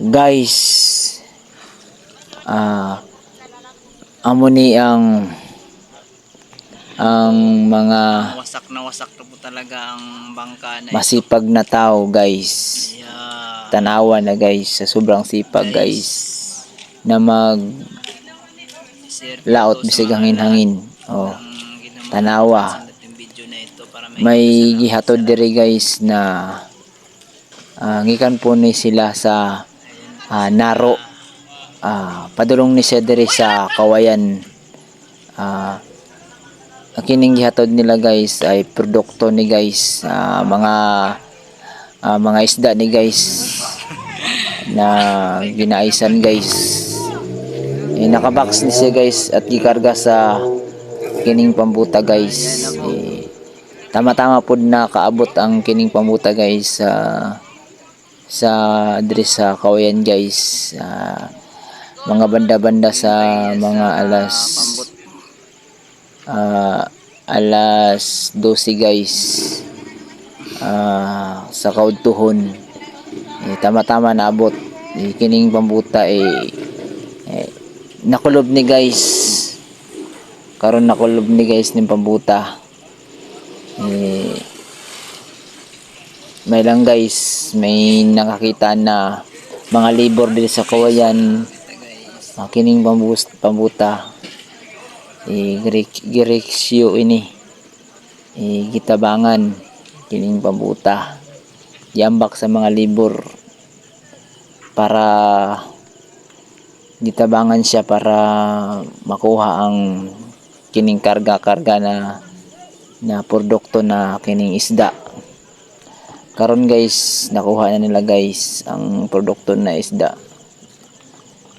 guys ah amo ni ang ang mga Wasak na wasak na po talaga ang bangka na masipag na tao guys. Yeah. tanawa na guys sa sobrang sipag guys. na mag laot bisig hangin-hangin oh tanawa. may gihatod diri guys na ah, ngikan po ni sila sa ah, naro. Ah, padulong ni diri sa kawayan. Ah, ang kining gihatod nila guys ay produkto ni guys. Ah, mga ah, mga isda ni guys. Na ginaisan guys. Eh, nakabox ni siya guys at gikarga sa kining pambuta guys. Eh, tama-tama po na kaabot ang kining pambuta guys. Sa sa diri sa Kawayan guys. Ah, mga banda-banda sa mga alas ah, alas 12 guys. Ah, sa kaudtuhon. Eh, tama-tama naabot eh, kining pambuta eh, eh nakulob ni guys. Karon nakulob ni guys ning pambuta. Eh, may lang guys. May nakakita na mga labor dito sa kawayan. Uh, kining pambus, pambuta. Girik- gireksyo ini. Eh, gitabangan. Kining pambuta. Yambak sa mga libor para gitabangan siya para makuha ang kining karga-karga na na produkto na kining isda karon guys nakuha na nila guys ang produkto na isda.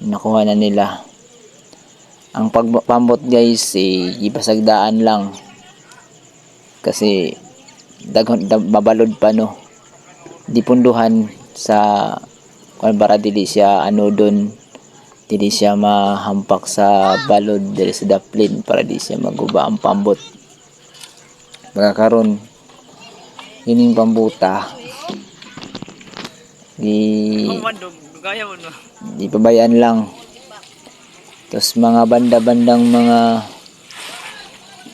Nakuha na nila. Ang pagpambot guys eh, ipasagdaan lang. Kasi daghon da, mabalod pa no? Di punduhan sa kung para dili siya ano doon dili siya mahampak sa balod dili sa daplin para di siya maguba ang pambot magkakaroon ining pambuta. Di di pabayaan lang. Tapos mga banda-bandang mga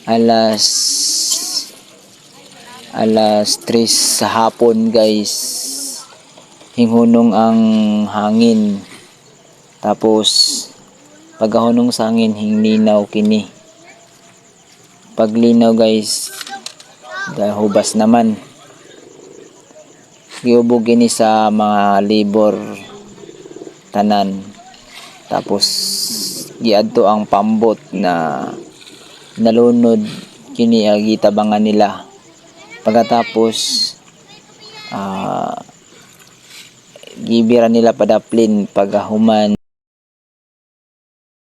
alas alas 3 sa hapon guys. Hinghunong ang hangin. Tapos pagkahunong sa hangin hinglinaw kini. Paglinaw guys hubas naman giubog kini sa mga labor tanan. Tapos giadto ang pambot na nalunod kini ang gitabangan nila. Pagkatapos ah gibira nila padaplin pagahuman